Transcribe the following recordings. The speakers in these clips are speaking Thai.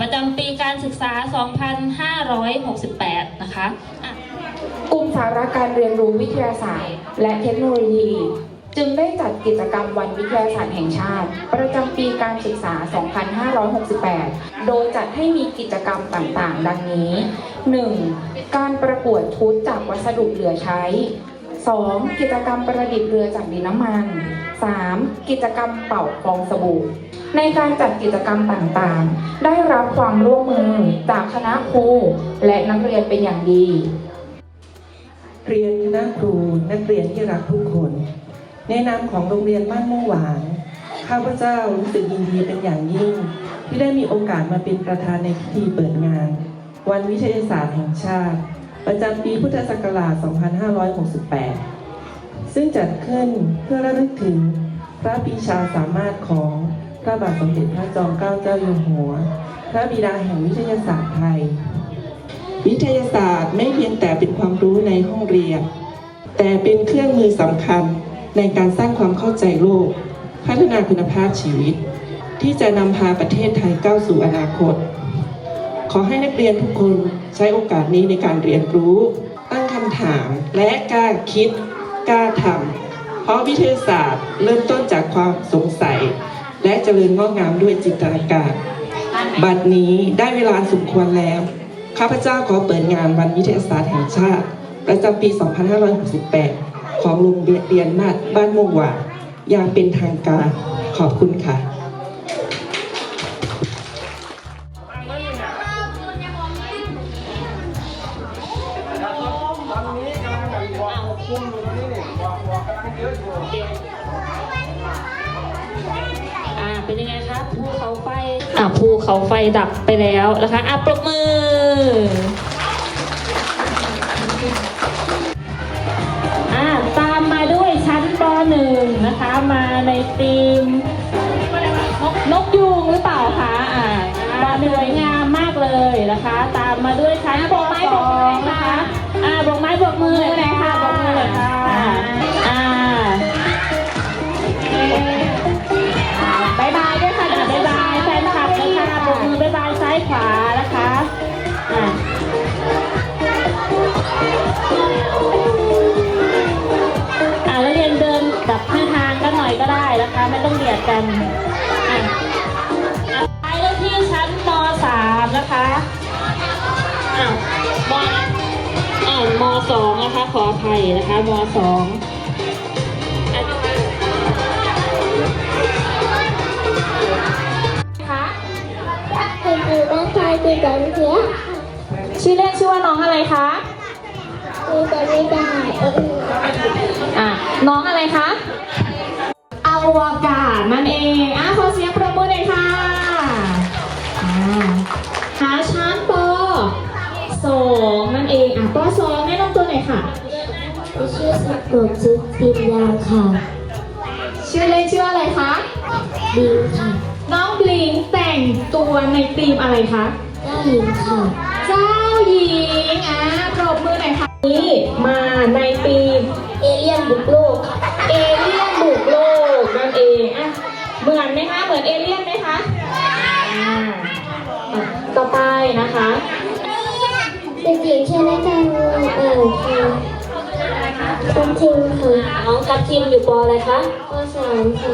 ประจำปีการศึกษา 2568 นะคะกลุ่มสาระการเรียนรู้วิทยาศาสตร์ และเทคโนโลยี จึงได้จัดกิจกรรมวันวิทยาศาสตร์แห่งชาติ ประจำปีการศึกษา 2568 โดยจัดให้มีกิจกรรมต่างๆ ดังนี้ 1. การประกวดชุดจากวัสดุเหลือใช้ 2. กิจกรรมประดิษฐ์เรือจากดินน้ำมัน 3. กิจกรรมเป่าฟองสบู่ ในการจัดกิจกรรมต่างๆ ได้รับความร่วมมือจากคณะครูและนักเรียนเป็นอย่างดี เรียนคณะครูนักเรียนที่รักทุกคน ในนามของโรงเรียนบ้านม่วงหวานข้าพเจ้ารู้สึกยินดีเป็นอย่างยิ่ง ที่ได้มีโอกาสมาเป็นประธานในพิธีเปิดงาน วันวิทยาศาสตร์แห่งชาติ ประจำปีพุทธศักราช 2568 ซึ่งจัดขึ้นเพื่อระลึกถึงพระปีชาสามารถของ ระบาทสมเด็จพระจอมเกล้าเจ้าอยู่หัว พระบิดาแห่งวิทยาศาสตร์ไทย วิทยาศาสตร์ไม่เพียงแต่เป็นความรู้ในห้องเรียน แต่เป็นเครื่องมือสำคัญในการสร้างความเข้าใจโลก พัฒนาคุณภาพชีวิต ที่จะนำพาประเทศไทยก้าวสู่อนาคต ขอให้นักเรียนทุกคนใช้โอกาสนี้ในการเรียนรู้ ตั้งคำถามและกล้าคิดกล้าทำเพราะวิทยาศาสตร์เริ่มต้นจากความสงสัย และเจริญงอกงามด้วยจินตนาการ บัดนี้ได้เวลาสมควรแล้ว ข้าพเจ้าขอเปิดงานวันวิทยาศาสตร์แห่งชาติ ประจำปี 2568 ของโรงเรียนนาดบ้านม่วงหวานอย่างเป็นทางการขอบคุณค่ะอ่าเป็นยังไงครับภูเขาไฟอ่าภูเขาไฟดับไปแล้วนะคะอะปรบมืออ่าตามมาด้วยชั้นป .1 นะคะ มาในทีมนกยูงหรือเปล่าคะอ่าปหนึ่งสวยงามมากเลยนะคะ ตามมาด้วยชั้นป .2 นะคะอ่าบกไม้บกมือเลยค่ะบกมือเลยค่ะ กันอะอะไปแล้วที่ชั้นม .3 นะคะอ้าวมอ้าวม .2 นะคะ ขออภัยนะคะม .2 อะคะคุณครูบ้านชายตีกันเสียชื่อเล่นชื่อว่าน้องอะไรคะตีกันไม่ได้เอออะน้องอะไรคะ อ วกาศนั่นเองอะขอเสียงปรบมือหน่อยค่ะอ่าหาชั้นปสองนั่นเองอะปสองแนะนำตัวหน่อยค่ะ ชื่อสะกดจุดปิญญาค่ะ ชื่อเล่นชื่ออะไรคะดีค่ะ น้องบลิงแต่งตัวในธีมอะไรคะ เจ้าหญิงค่ะ เจ้าหญิงอะปรบมือหน่อยค่ะนี่มาในธีมเอเลี่ยนบุกโลก เอเลี่ยนบุกโลกนั่นเองอะเหมือนไหมคะเหมือนเอเลี่ยนไหมคะอ่าอะต่อไปนะคะเด็กหญิงชนะการเมืองเอ่ยค่ะปันทิมค่ะน้องกับทีมอยู่ปออะไรคะปสามค่ะ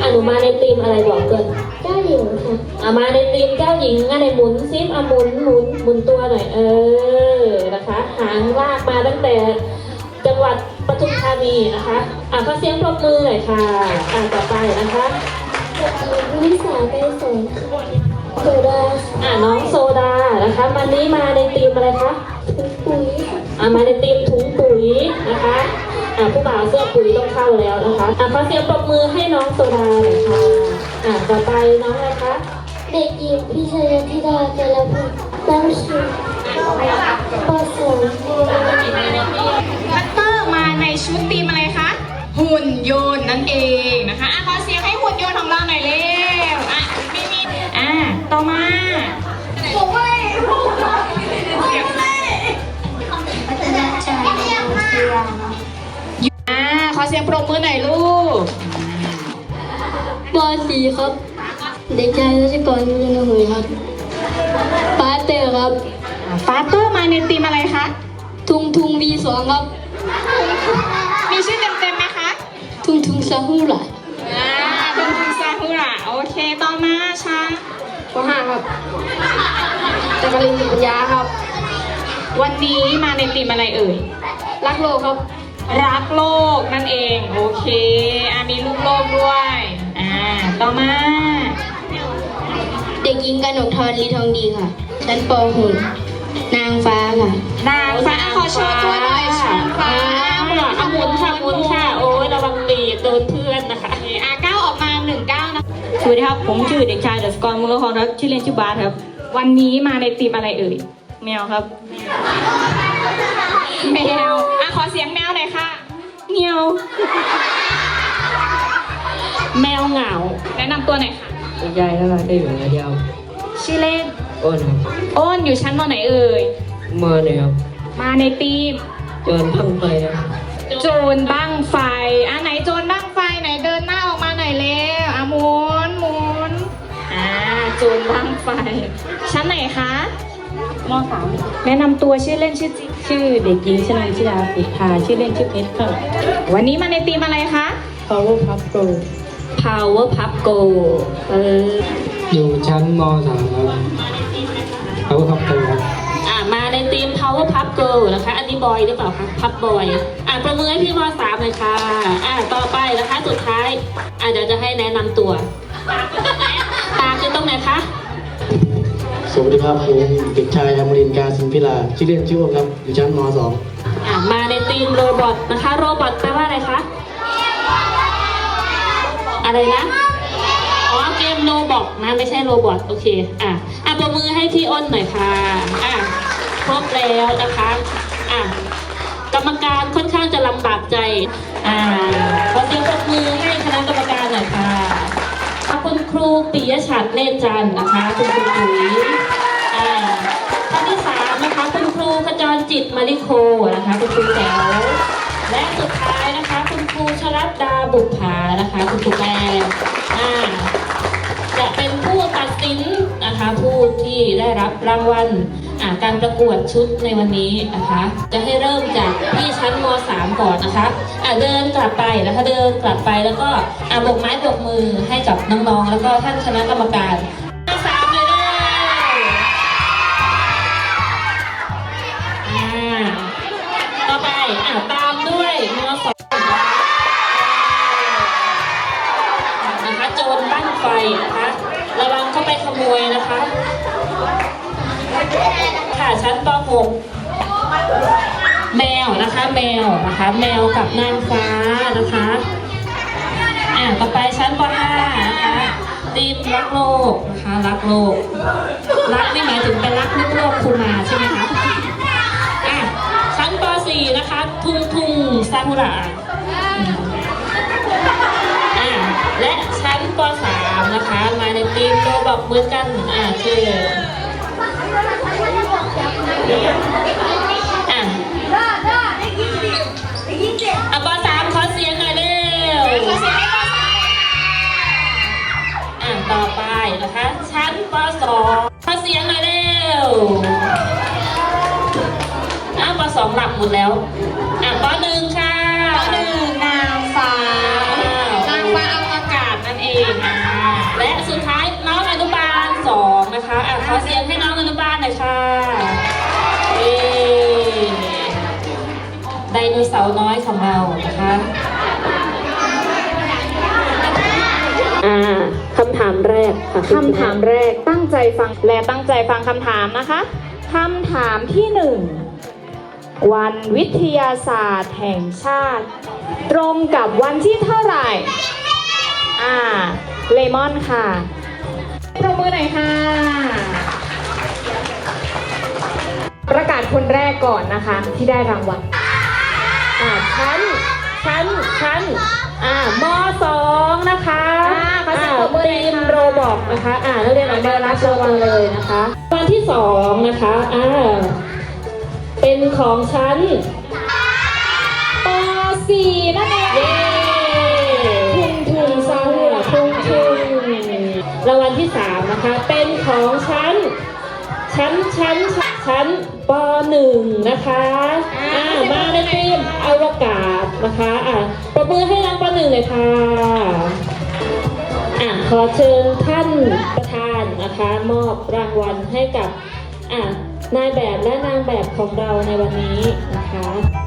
อะหนูมาในทีมอะไรบอกเกินเจ้าหญิงค่ะอะมาในทีมเจ้าหญิงอะในหมุนซิปอะหมุนหมุนหมุนตัวหน่อยเออนะคะ หางลากมาตั้งแต่จังหวัด ปทุมธานีนะคะอะขอเสียงปรบมือหน่อยค่ะอะต่อไปนะคะเด็กหญิงวิสาไปสนค่ะโซดาอะน้องโซดานะคะวันนี้มาในทีมอะไรคะปุ๋ยค่ะอะมาในทีมถุงปุ๋ยนะคะอะผู้บ่าวเสื้อปุ๋ยต้องเข้าแล้วนะคะอะขอเสียงปรบมือให้น้องโซดาหน่อยค่ะอะต่อไปน้องอะไรคะเด็กหญิงพิชยธิดาเจรพันธ์ตั้งชื่อปสอง ชุดทีมอะไรคะ หุ่นยนต์นั่นเองนะคะอะขอเสียงให้หุ่นยนต์ของเราหน่อยเร็วอะไม่มีอะต่อมาผมไม่ผมไม่พัฒนาชายวิทยาอะขอเสียงปรบมือหน่อยลูกปสี่ครับ เด็กชายรัชกรยุนหุยครับเตอร์ครับฟาเตอร์มาในทีมอะไรคะ ทุงทุง V2 ครับ มีชื่อเต็มๆไหมคะ ทุงทุงซาฮูระอ่าคุณคุณซาฮุระโอเค ต่อมาช้างปห้าครับจักรินปัญญาครับ วันนี้มาในทีมอะไรเอ่ย รักโลกครับ รักโลกนั่นเอง โอเคอะมีลูกโลกด้วย อ่า ต่อมา เด็กหญิงกนกทรลีทองดีค่ะ ชั้นป .6 นางฟ้าค่ะ นางฟ้าขอโชว์ตัวหน่อยช้างฟ้า อ่าอะหมุนค่ะหมุนค่ะ โอ้ยระวังดีดโดนเพื่อนนะคะอะก้าวออกมาหนึ่งก้าวนะสวัสดีครับ ผมชื่อเด็กชายเดอะสกอร์มือคอนครับชื่อเล่นชื่อบาสครับ วันนี้มาในทีมอะไรเอ่ยแมวครับแมวอะขอเสียงแมวหน่อยค่ะเมียวแมวเหงา แนะนำตัวหน่อยค่ะใหญ่แล้วได้อยู่เดียวชื่อเล่นอ้นครับอ้นอยู่ชั้นมไหนเอ่ยเมื่อเนี่ยครับมาในทีมโจนพังไปครับ โจรบ้างไฟอะไหนโจรบ้างไฟไหนเดินหน้าออกมาหน่อยเร็วอะหมุนหมุนอ่าโจรบ้างไฟ ชั้นไหนคะมสามแนะนำตัวชื่อเล่นชื่อจริงชื่อเด็กหญิงชนันชิดาปิพาชื่อเล่นชื่อเพชรครับวันนี้มาในทีมอะไรคะ Power Pup Go Power Pup Go เอออยู่ชั้นม .3 ครับเขาก็ขับตัวครับ อะมาในทีม Power Pup Girl นะคะ อันนี้บอยหรือเปล่าคะพับบ อยอะประมือให้พี่มสามเลยค่ะอะต่อไปนะคะสุดท้ายอะเดี๋ยวจะให้แนะนำตัว ตากอยู่ตรงไหนคะ สวัสดีครับผมเด็กชายอมรินทร์กาสินพิลาชื่อเล่นชื่อโอมครับอยู่ชั้นม อะมาในทีมโรบอทนะคะ โรบอทแปลว่าอะไรคะอะไรนะอ๋อเกมโรบอกนะไม่ใช่โรบอทโอเคอะอะประมือให้พี่อ้นหน่อยค่ะอะครบแล้วนะคะอะกรรมการ ใจ อ่าขอเสียงปรบมือให้คณะกรรมการหน่อยค่ะอะคุณครูปิยชัดเนตรจันทร์นะคะ คุณครูปุ๋ยอ่าท่านที่สามนะคะ คุณครูขจรจิตมาริโคนะคะ คุณครูแจ๋วและสุดท้ายนะคะ คุณครูชลัดดาบุภานะคะ คุณครูแก้อ่าจะเป็นผู้ตัดสินนะคะ ผู้ที่ได้รับรางวัล การประกวดชุดในวันนี้นะคะ จะให้เริ่มจากที่ชั้นม .3 ก่อนนะคะอ่าเดินกลับไปนะคะเดินกลับไปแล้วก็อ่าบกไม้บกมือให้กับน้องๆแล้วก็ท่านคณะกรรมการสามเลยเลยต่อไปอ่าตามด้วยม .2 นะคะโจรบ้านไฟนะคะระวังเข้าไปขโมยนะคะ ค่ะชั้นป .6 แมวนะคะ แมวนะคะ แมวกับนางฟ้านะคะอ่าต่อไปชั้นป .5 นะคะทีมรักโลกนะคะรักโลก รักนี่หมายถึงเป็นรักลูกโลกคุณมาใช่ไหมคะอะชั้นป .4 นะคะ ทุงทุงซากุระอ่าและชั้นป .3 นะคะมาในทีมโรบอกเหมือนกันอ่าคือ อะอะป .3 ขอเสียงหน่อยเร็วอะต่อไปนะคะชั้นป .2 ขอเสียงหน่อยเร็วอะป .2 หลับหมดแล้วอะป .1 ค่ะ ไดโนเสาร์น้อยของเรานะคะอ่าคำถามแรกค่ะคำถามแรกตั้งใจฟังและตั้งใจฟังคำถามนะคะคำถามที่หนึ่งวันวิทยาศาสตร์แห่งชาติ ตรงกับวันที่เท่าไหร่ อ่า เลมอนค่ะปรบมือหน่อยค่ะ ประกาศคนแรกก่อนนะคะที่ได้รางวัลอ่าชั้น ชั้นชั้นอ่ามสองนะคะอ่าขอเสียงปรบมือหน่อยทีมค่ะโรบอกนะคะอ่านักเรียนออกมารับรางวัลเลยนะคะวันที่สองนะคะอ่าเป็นของชั้นป .4 นั่นเอง ชั้นชั้นนชั้นชั้นปหนึ่งนะคะอ่ามาในทีมอวกาศนะคะอ่าประมือให้น้องปหนึ่งเลยค่ะอ่าขอเชิญท่านประธานนะคะ มอบรางวัลให้กับอ่านายแบบและนางแบบของเราในวันนี้นะคะ